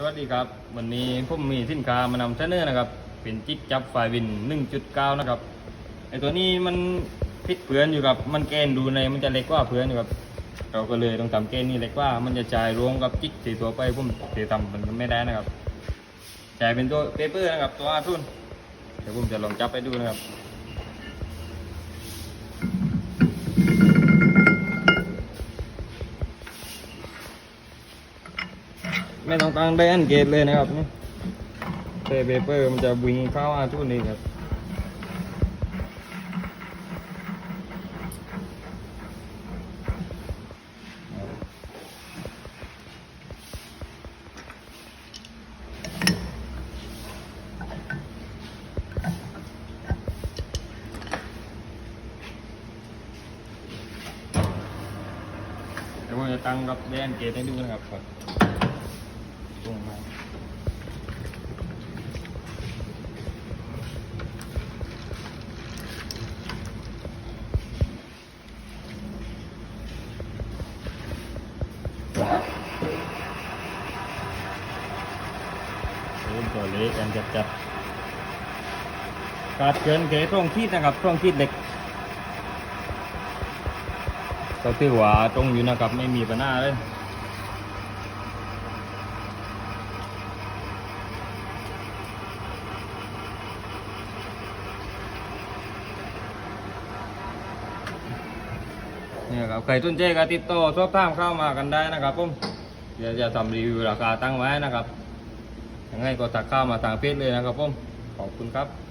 สวัสดีครับ วันนี้ผมมีสินค้ามานำเสนอนะครับ เป็นจิ๊กจับไฟวิน 1.9 นะครับไอตัวนี้มันพิษเพื่อนอยู่ครับ มันเกณฑ์ดูในมันจะเล็กกว่าเพื่อนอยู่ครับเราก็เลยต้องทำเกณฑ์นี้เล็กกว่ามันจะจ่ายรวมกับจิ๊กสี่ตัวไปผมเสียทำมันไม่ได้นะครับจ่ายเป็นตัวเปเปอร์นะครับตัวอาทุนเดี๋ยวผมจะลองจับไปดูนะครับ ไม่ต้องตั้งได้อันเกตเลยนะครับนี่เปเปอร์มันจะวิ่งเข้าอาทุนนี่ครับเดี๋ยวผมจะตั้งรับแดนเกตให้ดูนะครับ ครับตรงมาเริ่มตัวเล็กกันจัดจัดขาดเกินเกตร่องขีดนะครับร่องขีดเล็กก็ถือว่าตรงอยู่นะครับไม่มีปัญหาเลย เนี่ยครับใครสนใจก็ติดต่อสอบถามเข้ามากันได้นะครับผมเดี๋ยวจะทำรีวิวราคาตั้งไว้นะครับยังไงก็ตักเข้ามาทางเพจเลยนะครับผมขอบคุณครับ